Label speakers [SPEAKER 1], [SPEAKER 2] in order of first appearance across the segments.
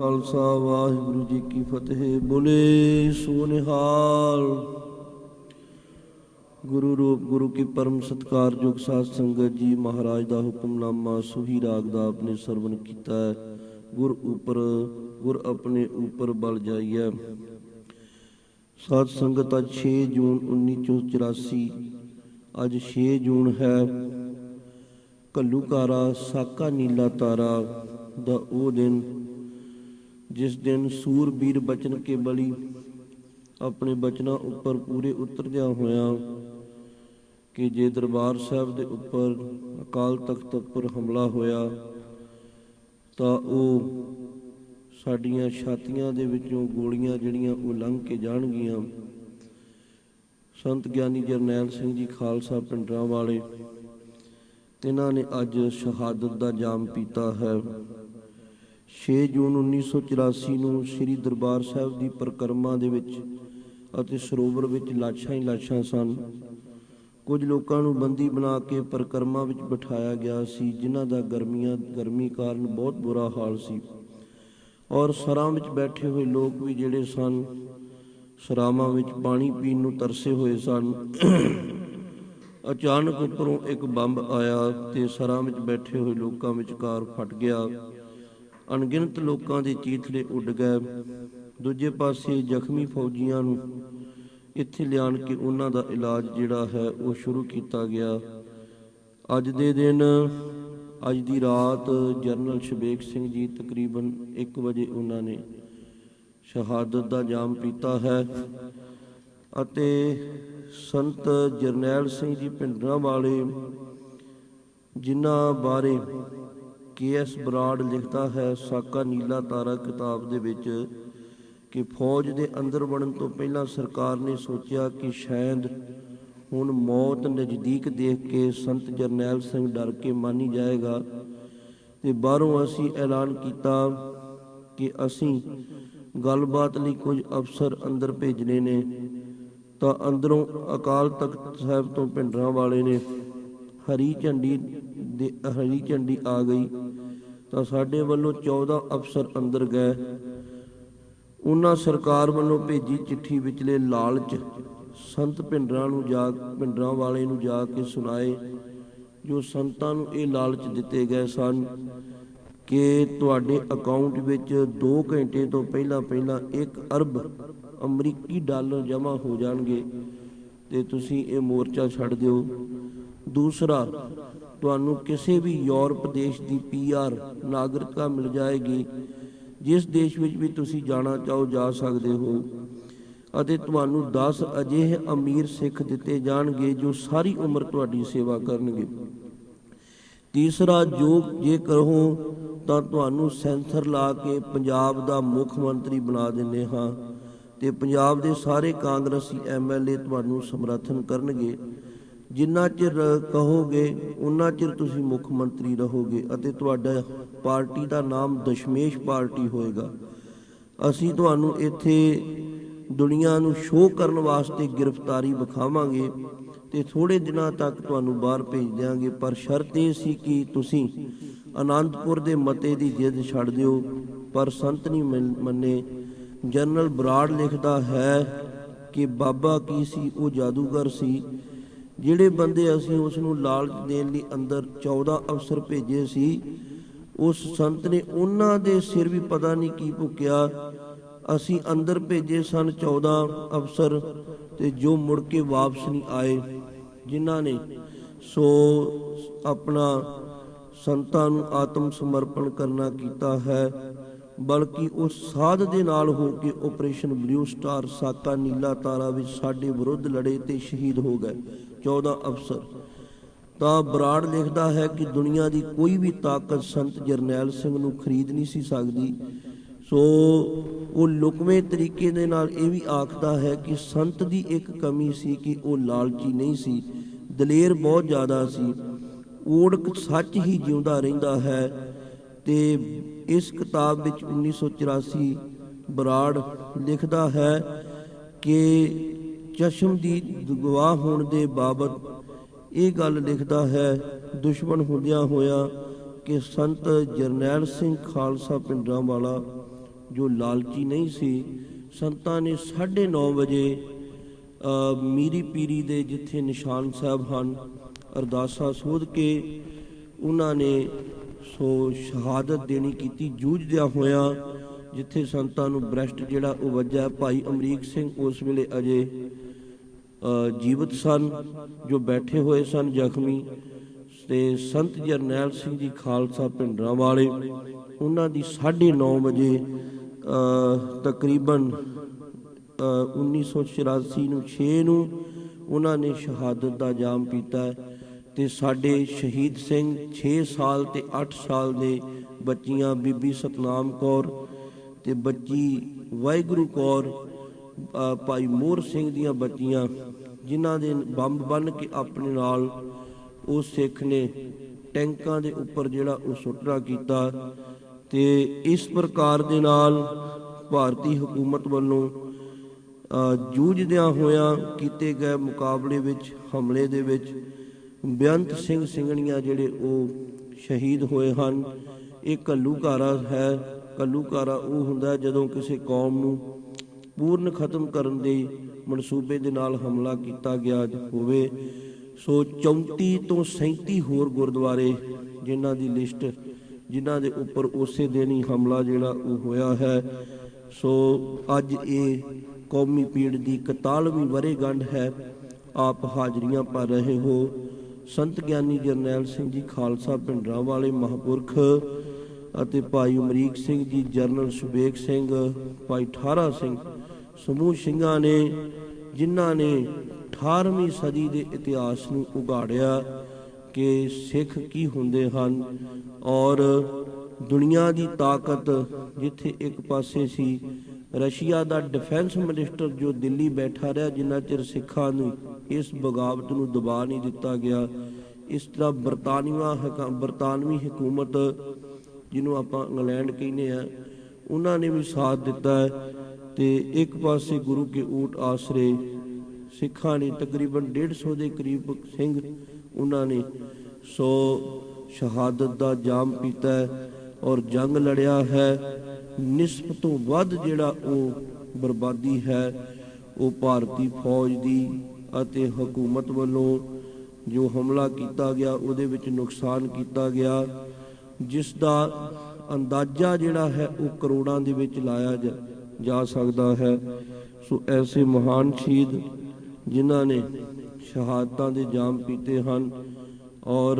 [SPEAKER 1] ਖਾਲਸਾ, ਵਾਹਿਗੁਰੂ ਜੀ ਕੀ ਫਤਿਹ। ਬੋਲੇ ਸੋ ਗੁਰੂ ਰੂਪ, ਗੁਰੂ ਕੀ ਪਰਮ ਸਤਕਾਰਯੋਗ ਸਾਧ ਸੰਗਤ ਜੀ, ਮਹਾਰਾਜ ਦਾ ਹੁਕਮਨਾਮਾ ਸੁਹੀ ਰਾਗ ਦਾ ਆਪਣੇ ਸਰਵਨ ਕੀਤਾ ਗੁਰ ਉਪਰ, ਗੁਰ ਆਪਣੇ ਉਪਰ ਬਲ ਜਾਈਐ। ਸਾਧ ਸੰਗਤ ਅੱਜ 6 ਜੂਨ 1984 ਅੱਜ 6 ਜੂਨ ਹੈ। ਕੱਲੂਕਾਰਾ ਸਾਕਾ ਨੀਲਾ ਤਾਰਾ ਦਾ ਉਹ ਦਿਨ ਜਿਸ ਦਿਨ ਸੂਰਬੀਰ ਬਚਨ ਕੇ ਬਲੀ ਆਪਣੇ ਬਚਨਾਂ ਉੱਪਰ ਪੂਰੇ ਉਤਰਦਿਆਂ ਹੋਇਆਂ ਕਿ ਜੇ ਦਰਬਾਰ ਸਾਹਿਬ ਦੇ ਉੱਪਰ ਅਕਾਲ ਤਖਤ ਉੱਪਰ ਹਮਲਾ ਹੋਇਆ, ਤਾਂ ਉਹ ਸਾਡੀਆਂ ਛਾਤੀਆਂ ਦੇ ਵਿੱਚੋਂ ਗੋਲੀਆਂ ਜਿਹੜੀਆਂ ਉਹ ਲੰਘ ਕੇ ਜਾਣਗੀਆਂ। ਸੰਤ ਗਿਆਨੀ ਜਰਨੈਲ ਸਿੰਘ ਜੀ ਖਾਲਸਾ ਪਿੰਡਰਾਂ ਵਾਲੇ, ਇਹਨਾਂ ਨੇ ਅੱਜ ਸ਼ਹਾਦਤ ਦਾ ਜਾਮ ਪੀਤਾ ਹੈ। 6 ਜੂਨ 1984 ਨੂੰ ਸ੍ਰੀ ਦਰਬਾਰ ਸਾਹਿਬ ਦੀ ਪਰਿਕਰਮਾ ਦੇ ਵਿੱਚ ਅਤੇ ਸਰੋਵਰ ਵਿੱਚ ਲਾਸ਼ਾਂ ਹੀ ਲਾਸ਼ਾਂ ਸਨ। ਕੁਝ ਲੋਕਾਂ ਨੂੰ ਬੰਦੀ ਬਣਾ ਕੇ ਪਰਿਕਰਮਾ ਵਿੱਚ ਬਿਠਾਇਆ ਗਿਆ ਸੀ, ਜਿਨ੍ਹਾਂ ਦਾ ਗਰਮੀਆਂ, ਗਰਮੀ ਕਾਰਨ ਬਹੁਤ ਬੁਰਾ ਹਾਲ ਸੀ। ਔਰ ਸਰਾਂ ਵਿੱਚ ਬੈਠੇ ਹੋਏ ਲੋਕ ਵੀ ਜਿਹੜੇ ਸਨ, ਸਰਾਵਾਂ ਵਿੱਚ ਪਾਣੀ ਪੀਣ ਨੂੰ ਤਰਸੇ ਹੋਏ ਸਨ। ਅਚਾਨਕ ਉੱਪਰੋਂ ਇੱਕ ਬੰਬ ਆਇਆ ਤੇ ਸਰਾਂ ਵਿੱਚ ਬੈਠੇ ਹੋਏ ਲੋਕਾਂ ਵਿਚਕਾਰ ਫਟ ਗਿਆ। ਅਣਗਿਣਤ ਲੋਕਾਂ ਦੇ ਚੀਥੜੇ ਉੱਡ ਗਏ। ਦੂਜੇ ਪਾਸੇ ਜ਼ਖਮੀ ਫੌਜੀਆਂ ਨੂੰ ਇੱਥੇ ਲਿਆਣ ਕੇ ਉਹਨਾਂ ਦਾ ਇਲਾਜ ਜਿਹੜਾ ਹੈ ਉਹ ਸ਼ੁਰੂ ਕੀਤਾ ਗਿਆ। ਅੱਜ ਦੇ ਦਿਨ, ਅੱਜ ਦੀ ਰਾਤ ਜਨਰਲ ਸ਼ਬੇਕ ਸਿੰਘ ਜੀ ਤਕਰੀਬਨ 1 ਵਜੇ ਉਹਨਾਂ ਨੇ ਸ਼ਹਾਦਤ ਦਾ ਜਾਮ ਪੀਤਾ ਹੈ ਅਤੇ ਸੰਤ ਜਰਨੈਲ ਸਿੰਘ ਜੀ ਪਿੰਡਰਾਂ ਵਾਲੇ ਜਿਨ੍ਹਾਂ ਬਾਰੇ ਕੇ ਐਸ ਬਰਾੜ ਲਿਖਦਾ ਹੈ, ਸਾਕਾ ਨੀਲਾ ਤਾਰਾ ਕਿਤਾਬ ਦੇ ਵਿੱਚ ਕਿ ਫੌਜ ਦੇ ਅੰਦਰ ਵੜਨ ਤੋਂ ਪਹਿਲਾਂ ਸਰਕਾਰ ਨੇ ਸੋਚਿਆ ਕਿ ਸ਼ਾਇਦ ਹੁਣ ਮੌਤ ਨਜ਼ਦੀਕ ਦੇਖ ਕੇ ਸੰਤ ਜਰਨੈਲ ਸਿੰਘ ਡਰ ਕੇ ਮੰਨ ਜਾਏਗਾ। ਤੇ ਬਾਹਰੋਂ ਅਸੀਂ ਐਲਾਨ ਕੀਤਾ ਕਿ ਅਸੀਂ ਗੱਲਬਾਤ ਲਈ ਕੁਝ ਅਫਸਰ ਅੰਦਰ ਭੇਜਣੇ ਨੇ, ਤਾਂ ਅੰਦਰੋਂ ਅਕਾਲ ਤਖਤ ਸਾਹਿਬ ਤੋਂ ਭਿੰਡਰਾਂ ਵਾਲੇ ਨੇ ਹਰੀ ਝੰਡੀ ਦੇ, ਹਰੀ ਝੰਡੀ ਆ ਗਈ। ਤਾਂ ਸਾਡੇ ਵੱਲੋਂ 14 ਅਫਸਰ ਅੰਦਰ ਗਏ। ਉਹਨਾਂ ਸਰਕਾਰ ਵੱਲੋਂ ਭੇਜੀ ਚਿੱਠੀ ਵਿਚਲੇ ਲਾਲਚ ਸੰਤ ਭਿੰਡਰਾਂ ਨੂੰ ਜਾ ਭਿੰਡਰਾਂ ਵਾਲੇ ਨੂੰ ਜਾ ਕੇ ਸੁਣਾਏ। ਜੋ ਸੰਤਾਂ ਨੂੰ ਇਹ ਲਾਲਚ ਦਿੱਤੇ ਗਏ ਸਨ ਕਿ ਤੁਹਾਡੇ ਅਕਾਊਂਟ ਵਿੱਚ 2 ਘੰਟੇ ਤੋਂ ਪਹਿਲਾਂ ਪਹਿਲਾਂ 1 ਅਰਬ ਅਮਰੀਕੀ ਡਾਲਰ ਜਮ੍ਹਾਂ ਹੋ ਜਾਣਗੇ ਤੇ ਤੁਸੀਂ ਇਹ ਮੋਰਚਾ ਛੱਡ ਦਿਓ। ਦੂਸਰਾ ਤੁਹਾਨੂੰ ਕਿਸੇ ਵੀ ਯੂਰਪ ਦੇਸ਼ ਦੀ ਪੀਆਰ ਨਾਗਰਿਕਤਾ ਮਿਲ ਜਾਏਗੀ, ਜਿਸ ਦੇਸ਼ ਵਿੱਚ ਵੀ ਤੁਸੀਂ ਜਾਣਾ ਚਾਹੋ, ਜਾ ਸਕਦੇ ਹੋ। ਅਤੇ ਤੁਹਾਨੂੰ 10 ਅਜਿਹੇ ਅਮੀਰ ਸਿੱਖ ਦਿੱਤੇ ਜਾਣਗੇ, ਜੋ ਸਾਰੀ ਉਮਰ ਤੁਹਾਡੀ ਸੇਵਾ ਕਰਨਗੇ। ਤੀਸਰਾ, ਜੋ ਜੇ ਕਰੋ, ਤਾਂ ਤੁਹਾਨੂੰ ਸੈਂਸਰ ਲਾ ਕੇ ਪੰਜਾਬ ਦਾ ਮੁੱਖ ਮੰਤਰੀ ਬਣਾ ਦਿੰਦੇ ਹਾਂ। ਤੇ ਪੰਜਾਬ ਦੇ ਸਾਰੇ ਕਾਂਗਰਸੀ ਐਮਐਲਏ ਤੁਹਾਨੂੰ ਸਮਰਥਨ ਕਰਨਗੇ। ਜਿੰਨਾ ਚਿਰ ਕਹੋਗੇ, ਉਨਾ ਚਿਰ ਤੁਸੀਂ ਮੁੱਖ ਮੰਤਰੀ ਰਹੋਗੇ ਅਤੇ ਤੁਹਾਡਾ ਪਾਰਟੀ ਦਾ ਨਾਮ ਦਸ਼ਮੇਸ਼ ਪਾਰਟੀ ਹੋਏਗਾ। ਅਸੀਂ ਤੁਹਾਨੂੰ ਇੱਥੇ ਦੁਨੀਆ ਨੂੰ ਸ਼ੋਅ ਕਰਨ ਵਾਸਤੇ ਗ੍ਰਿਫਤਾਰੀ ਵਿਖਾਵਾਂਗੇ ਤੇ ਥੋੜੇ ਦਿਨਾਂ ਤੱਕ ਤੁਹਾਨੂੰ ਬਾਹਰ ਭੇਜ ਦਿਆਂਗੇ, ਪਰ ਸ਼ਰਤ ਇਹ ਸੀ ਕਿ ਤੁਸੀਂ ਆਨੰਦਪੁਰ ਦੇ ਮਤੇ ਦੀ ਜਿੱਦ ਛੱਡ ਦਿਓ। ਪਰ ਸੰਤ ਨਹੀਂ ਮੰਨ- ਮੰਨੇ। ਜਨਰਲ ਬਰਾੜ ਲਿਖਦਾ ਹੈ ਕਿ ਬਾਬਾ ਕੀ ਸੀ, ਉਹ ਜਾਦੂਗਰ ਸੀ। ਜਿਹੜੇ ਬੰਦੇ ਅਸੀਂ ਉਸ ਨੂੰ ਲਾਲਚ ਦੇਣ ਲਈ ਅੰਦਰ 14 ਅਫਸਰ ਭੇਜੇ ਸੀ, ਉਸ ਸੰਤ ਨੇ ਉਹਨਾਂ ਦੇ ਸਿਰ ਵੀ ਪਤਾ ਨਹੀਂ ਕੀ ਭੁੱਕਿਆ। ਅਸੀਂ ਅੰਦਰ ਭੇਜੇ ਸਨ 14 ਅਫਸਰ ਤੇ ਜੋ ਮੁੜ ਕੇ ਵਾਪਸ ਨਹੀਂ ਆਏ, ਜਿਨ੍ਹਾਂ ਨੇ ਸੋ ਆਪਣਾ ਸੰਤਾਂ ਨੂੰ ਆਤਮ ਸਮਰਪਣ ਕਰਨਾ ਕੀਤਾ ਹੈ, ਬਲਕਿ ਉਸ ਸਾਧ ਦੇ ਨਾਲ ਹੋ ਕੇ ਆਪਰੇਸ਼ਨ ਬਲੂ ਸਟਾਰ ਸਾਕਾ ਨੀਲਾ ਤਾਰਾ ਵਿੱਚ ਸਾਡੇ ਵਿਰੁੱਧ ਲੜੇ ਤੇ ਸ਼ਹੀਦ ਹੋ ਗਏ। 14 ਅਫਸਰ। ਤਾਂ ਬਰਾੜ ਲਿਖਦਾ ਹੈ ਕਿ ਦੁਨੀਆ ਦੀ ਕੋਈ ਵੀ ਤਾਕਤ ਸੰਤ ਜਰਨੈਲ ਸਿੰਘ ਨੂੰ ਖਰੀਦ ਨਹੀਂ ਸੀ ਸਕਦੀ। ਸੋ ਉਹ ਲੁਕਵੇਂ ਤਰੀਕੇ ਦੇ ਨਾਲ ਇਹ ਵੀ ਆਖਦਾ ਹੈ ਕਿ ਸੰਤ ਦੀ ਇੱਕ ਕਮੀ ਸੀ ਕਿ ਉਹ ਲਾਲਚੀ ਨਹੀਂ ਸੀ, ਦਲੇਰ ਬਹੁਤ ਜ਼ਿਆਦਾ ਸੀ। ਓੜਕ ਸੱਚ ਹੀ ਜਿਉਂਦਾ ਰਹਿੰਦਾ ਹੈ ਤੇ ਇਸ ਕਿਤਾਬ ਵਿੱਚ 1984 ਬਰਾੜ ਲਿਖਦਾ ਹੈ ਕਿ ਚਸ਼ਮ ਦੀ ਗਵਾਹ ਹੋਣ ਦੇ ਬਾਬਤ ਇਹ ਗੱਲ ਲਿਖਦਾ ਹੈ, ਦੁਸ਼ਮਣ ਹੁੰਦਿਆਂ ਹੋਇਆ ਕਿ ਸੰਤ ਜਰਨੈਲ ਸਿੰਘ ਖਾਲਸਾ ਪਿੰਡਾਂ ਵਾਲਾ, ਜੋ ਲਾਲਚੀ ਨਹੀਂ ਸੀ, ਸੰਤਾਂ ਨੇ 9:30 ਵਜੇ ਮੀਰੀ ਪੀਰੀ ਦੇ ਜਿੱਥੇ ਨਿਸ਼ਾਨ ਸਾਹਿਬ ਹਨ, ਅਰਦਾਸਾਂ ਸੋਧ ਕੇ ਉਹਨਾਂ ਨੇ ਸੋ ਸ਼ਹਾਦਤ ਦੇਣੀ ਕੀਤੀ। ਜੂਝਦਿਆਂ ਹੋਇਆਂ ਜਿੱਥੇ ਸੰਤਾਂ ਨੂੰ ਬ੍ਰਸ਼ਟ ਜਿਹੜਾ ਉਹ ਵੱਜਾ ਭਾਈ ਅਮਰੀਕ ਸਿੰਘ ਉਸ ਵੇਲੇ ਅਜੇ ਜੀਵਤ ਸਨ ਜੋ ਬੈਠੇ ਹੋਏ ਸਨ ਜ਼ਖਮੀ। ਤੇ ਸੰਤ ਜਰਨੈਲ ਸਿੰਘ ਜੀ ਖਾਲਸਾ ਪਿੰਡਰਾਂ ਵਾਲੇ ਉਹਨਾਂ ਦੀ 9:30 ਵਜੇ ਅ, ਤਕਰੀਬਨ ਅ, 1984 ਨੂੰ 6 ਨੂੰ ਉਹਨਾਂ ਨੇ ਸ਼ਹਾਦਤ ਦਾ ਜਾਮ ਪੀਤਾ। ਹੈ ਤੇ ਸਾਡੇ ਸ਼ਹੀਦ ਸਿੰਘ 6 ਸਾਲ ਤੇ 8 ਸਾਲ ਦੇ ਬੱਚੀਆਂ ਬੀਬੀ ਸਤਨਾਮ ਕੌਰ ਤੇ ਬੱਚੀ ਵਾਹਿਗੁਰੂ ਕੌਰ ਭਾਈ ਮੋਹਰ ਸਿੰਘ ਦੀਆਂ ਬੱਚੀਆਂ, ਜਿਨ੍ਹਾਂ ਦੇ ਬੰਬ ਬੰਨ ਕੇ ਆਪਣੇ ਨਾਲ ਉਹ ਸਿੱਖ ਨੇ ਟੈਂਕਾਂ ਦੇ ਉੱਪਰ ਜਿਹੜਾ ਉਹ ਸੁੱਟਣਾ ਕੀਤਾ ਤੇ ਇਸ ਪ੍ਰਕਾਰ ਦੇ ਨਾਲ ਭਾਰਤੀ ਹਕੂਮਤ ਵੱਲੋਂ ਜੂਝਦਿਆਂ ਹੋਇਆਂ ਕੀਤੇ ਗਏ ਮੁਕਾਬਲੇ ਵਿੱਚ, ਹਮਲੇ ਦੇ ਵਿੱਚ ਬੇਅੰਤ ਸਿੰਘ ਸਿੰਘਣੀਆਂ ਜਿਹੜੇ ਉਹ ਸ਼ਹੀਦ ਹੋਏ ਹਨ। ਇਹ ਕੱਲੂਕਾਰਾ ਹੈ। ਕੱਲੂਕਾਰਾ ਉਹ ਹੁੰਦਾ ਜਦੋਂ ਕਿਸੇ ਕੌਮ ਨੂੰ ਪੂਰਨ ਖਤਮ ਕਰਨ ਦੇ ਮਨਸੂਬੇ ਦੇ ਨਾਲ ਹਮਲਾ ਕੀਤਾ ਗਿਆ ਹੋਵੇ, ਸੋ 34 ਤੋਂ 37 ਹੋਰ ਗੁਰਦੁਆਰੇ ਜਿਨ੍ਹਾਂ ਦੀ ਲਿਸਟ, ਜਿਨ੍ਹਾਂ ਦੇ ਉੱਪਰ ਉਸੇ ਦਿਨ ਹੀ ਹਮਲਾ ਜਿਹੜਾ ਉਹ ਹੋਇਆ ਹੈ, ਸੋ ਅੱਜ ਇਹ ਕੌਮੀ ਪੀੜ ਦੀ 41ਵੀਂ ਵਰੇਗੰਢ ਹੈ, ਆਪ ਹਾਜ਼ਰੀਆਂ ਭਰ ਰਹੇ ਹੋ। ਸੰਤ ਗਿਆਨੀ ਜਰਨੈਲ ਸਿੰਘ ਜੀ ਖਾਲਸਾ ਪਿੰਡਰਾਂ ਵਾਲੇ ਮਹਾਂਪੁਰਖ ਅਤੇ ਭਾਈ ਅਮਰੀਕ ਸਿੰਘ ਜੀ ਜਰਨਲ ਸੁਬੇਕ ਸਿੰਘ, ਭਾਈ ਠਾਰਾ ਸਿੰਘ, ਸਮੂਹ ਸਿੰਘਾਂ ਨੇ, ਜਿਨ੍ਹਾਂ ਨੇ 18ਵੀਂ ਸਦੀ ਦੇ ਇਤਿਹਾਸ ਨੂੰ ਉਗਾੜਿਆ ਕਿ ਸਿੱਖ ਕੀ ਹੁੰਦੇ ਹਨ ਔਰ ਦੁਨੀਆ ਦੀ ਤਾਕਤ ਜਿੱਥੇ ਇੱਕ ਪਾਸੇ ਸੀ, ਰਸ਼ੀਆ ਦਾ ਡਿਫੈਂਸ ਮਿਨਿਸਟਰ ਜੋ ਦਿੱਲੀ ਬੈਠਾ ਰਿਹਾ, ਜਿੰਨਾ ਚਿਰ ਸਿੱਖਾਂ ਨੂੰ ਇਸ ਬਗਾਵਤ ਨੂੰ ਦਬਾ ਨਹੀਂ ਦਿੱਤਾ ਗਿਆ, ਇਸ ਤਰ੍ਹਾਂ ਬਰਤਾਨੀਆ ਹਕਾ, ਬਰਤਾਨਵੀ ਹਕੂਮਤ ਜਿਹਨੂੰ ਆਪਾਂ ਇੰਗਲੈਂਡ ਕਹਿੰਦੇ ਆ, ਉਹਨਾਂ ਨੇ ਵੀ ਸਾਥ ਦਿੱਤਾ ਹੈ ਤੇ ਇੱਕ ਪਾਸੇ ਗੁਰੂ ਕੇ ਊਟ ਆਸਰੇ ਸਿੱਖਾਂ ਨੇ ਤਕਰੀਬਨ 150 ਦੇ ਕਰੀਬ ਸਿੰਘ ਉਹਨਾਂ ਨੇ ਸੋ ਸ਼ਹਾਦਤ ਦਾ ਜਾਮ ਪੀਤਾ ਹੈ ਔਰ ਜੰਗ ਲੜਿਆ ਹੈ। ਨਿਸਬ ਤੋਂ ਵੱਧ ਜਿਹੜਾ ਉਹ ਬਰਬਾਦੀ ਹੈ, ਉਹ ਭਾਰਤੀ ਫੌਜ ਦੀ ਅਤੇ ਹਕੂਮਤ ਵੱਲੋਂ ਜੋ ਹਮਲਾ ਕੀਤਾ ਗਿਆ, ਉਹਦੇ ਵਿੱਚ ਨੁਕਸਾਨ ਕੀਤਾ ਗਿਆ। ਜਿਸ ਦਾ ਅੰਦਾਜ਼ਾ ਜਿਹੜਾ ਹੈ ਉਹ ਕਰੋੜਾਂ ਦੇ ਵਿੱਚ ਲਾਇਆ ਜਾ- ਜਾ ਸਕਦਾ ਹੈ। ਸੋ ਐਸੇ ਮਹਾਨ ਸ਼ਹੀਦ ਜਿਨ੍ਹਾਂ ਨੇ ਸ਼ਹਾਦਤਾਂ ਦੇ ਜਾਮ ਪੀਤੇ ਹਨ ਔਰ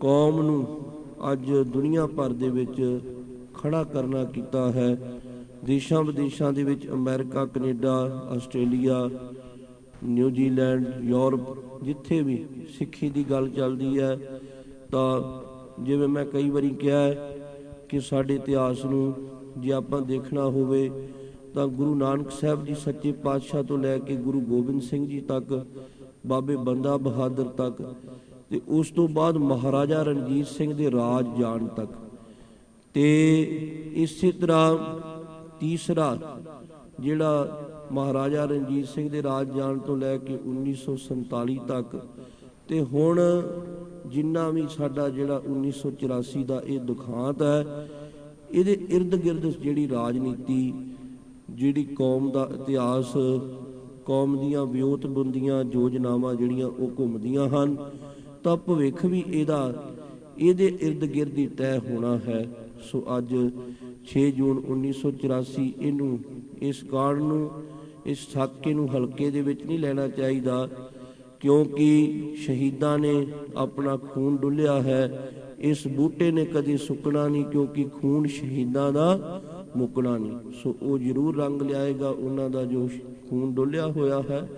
[SPEAKER 1] ਕੌਮ ਨੂੰ ਅੱਜ ਦੁਨੀਆ ਭਰ ਦੇ ਵਿੱਚ ਖੜਾ ਕਰਨਾ ਕੀਤਾ ਹੈ। ਦੇਸ਼ਾਂ ਵਿਦੇਸ਼ਾਂ ਦੇ ਵਿੱਚ America, Canada, Australia New Zealand Europe ਜਿੱਥੇ ਵੀ ਸਿੱਖੀ ਦੀ ਗੱਲ ਚੱਲਦੀ ਹੈ ਤਾਂ ਜਿਵੇਂ ਮੈਂ ਕਈ ਵਾਰੀ ਕਿਹਾ ਹੈ ਕਿ ਸਾਡੇ ਇਤਿਹਾਸ ਨੂੰ ਜੇ ਆਪਾਂ ਦੇਖਣਾ ਹੋਵੇ ਤਾਂ ਗੁਰੂ ਨਾਨਕ ਸਾਹਿਬ ਜੀ ਸੱਚੇ ਪਾਤਸ਼ਾਹ ਤੋਂ ਲੈ ਕੇ ਗੁਰੂ ਗੋਬਿੰਦ ਸਿੰਘ ਜੀ ਤੱਕ, ਬਾਬੇ ਬੰਦਾ ਬਹਾਦਰ ਤੱਕ ਤੇ ਉਸ ਤੋਂ ਬਾਅਦ ਮਹਾਰਾਜਾ ਰਣਜੀਤ ਸਿੰਘ ਦੇ ਰਾਜ ਜਾਣ ਤੱਕ। ਤੇ ਇਸੇ ਤਰ੍ਹਾਂ ਤੀਸਰਾ ਜਿਹੜਾ ਮਹਾਰਾਜਾ ਰਣਜੀਤ ਸਿੰਘ ਦੇ ਰਾਜ ਜਾਣ ਤੋਂ ਲੈ ਕੇ 1947 ਤੱਕ ਤੇ ਹੁਣ ਜਿੰਨਾ ਵੀ ਸਾਡਾ ਜਿਹੜਾ 1984 ਦਾ ਇਹ ਦੁਖਾਂਤ ਹੈ, ਇਹਦੇ ird ਗਿਰਦ ਜਿਹੜੀ ਰਾਜਨੀਤੀ, ਜਿਹੜੀ ਕੌਮ ਦਾ ਇਤਿਹਾਸ, ਕੌਮ ਦੀਆਂ ਵਿਉਤਬੰਦੀਆਂ, ਯੋਜਨਾਵਾਂ ਜਿਹੜੀਆਂ ਉਹ ਘੁੰਮਦੀਆਂ ਹਨ, ਤਾਂ ਭਵਿੱਖ ਵੀ ਇਹਦਾ, ਇਹਦੇ ird ਗਿਰਦ ਹੀ ਤੈਅ ਹੋਣਾ ਹੈ। ਸੋ ਅੱਜ 6 ਜੂਨ 1984 ਇਹਨੂੰ, ਇਸ ਕਾਰਡ ਨੂੰ, ਇਸ ਸਾਕੇ ਨੂੰ ਹਲਕੇ ਦੇ ਵਿੱਚ ਨਹੀਂ ਲੈਣਾ ਚਾਹੀਦਾ। ਕਿਉਂਕਿ ਸ਼ਹੀਦਾਂ ਨੇ ਆਪਣਾ ਖੂਨ ਡੁੱਲਿਆ ਹੈ। ਇਸ ਬੂਟੇ ਨੇ ਕਦੇ ਸੁੱਕਣਾ ਨਹੀਂ, ਕਿਉਂਕਿ ਖੂਨ ਸ਼ਹੀਦਾਂ ਦਾ ਮੁੱਕਣਾ ਨਹੀਂ। ਸੋ ਉਹ ਜ਼ਰੂਰ ਰੰਗ ਲਿਆਏਗਾ, ਉਹਨਾਂ ਦਾ ਜੋ ਖੂਨ ਡੁੱਲਿਆ ਹੋਇਆ ਹੈ।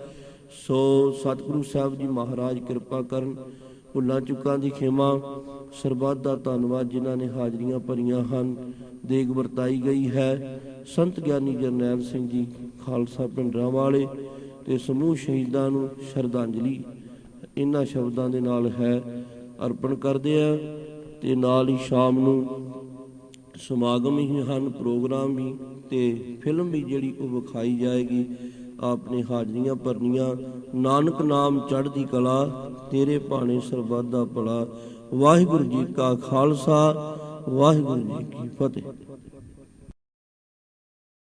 [SPEAKER 1] ਸੋ ਸਤਿਗੁਰੂ ਸਾਹਿਬ ਜੀ ਮਹਾਰਾਜ ਕਿਰਪਾ ਕਰਨ, ਭੁੱਲਾਂ ਚੁੱਕਾਂ ਦੀ ਖਿਮਾ, ਸਰਬੱਤ ਦਾ ਧੰਨਵਾਦ ਜਿਨ੍ਹਾਂ ਨੇ ਹਾਜ਼ਰੀਆਂ ਭਰੀਆਂ ਹਨ, ਦੇਗ ਵਰਤਾਈ ਗਈ ਹੈ। ਸੰਤ ਗਿਆਨੀ ਜਰਨੈਲ ਸਿੰਘ ਜੀ, ਖਾਲਸਾ ਪਿੰਡਰਾਂ ਵਾਲੇ ਤੇ ਸਮੂਹ ਸ਼ਹੀਦਾਂ ਨੂੰ ਸ਼ਰਧਾਂਜਲੀ ਇਹਨਾਂ ਸ਼ਬਦਾਂ ਦੇ ਨਾਲ ਹੈ, ਅਰਪਣ ਕਰਦੇ ਆ ਤੇ ਨਾਲ ਹੀ ਸ਼ਾਮ ਨੂੰ ਸਮਾਗਮ ਹੀ ਹਨ, ਪ੍ਰੋਗਰਾਮ ਵੀ ਤੇ ਫਿਲਮ ਵੀ ਜਿਹੜੀ ਉਹ ਵਿਖਾਈ ਜਾਏਗੀ। ਆਪਨੇ ਹਾਜ਼ਰੀਆਂ ਭਰਨੀਆਂ। ਨਾਨਕ ਨਾਮ ਚੜ੍ਹਦੀ ਕਲਾ, ਤੇਰੇ ਭਾਣੇ ਸਰਬੱਤ ਦਾ ਭਲਾ। ਵਾਹਿਗੁਰੂ ਜੀ ਕਾ ਖਾਲਸਾ, ਵਾਹਿਗੁਰੂ ਜੀ ਕੀ ਫਤਿਹ।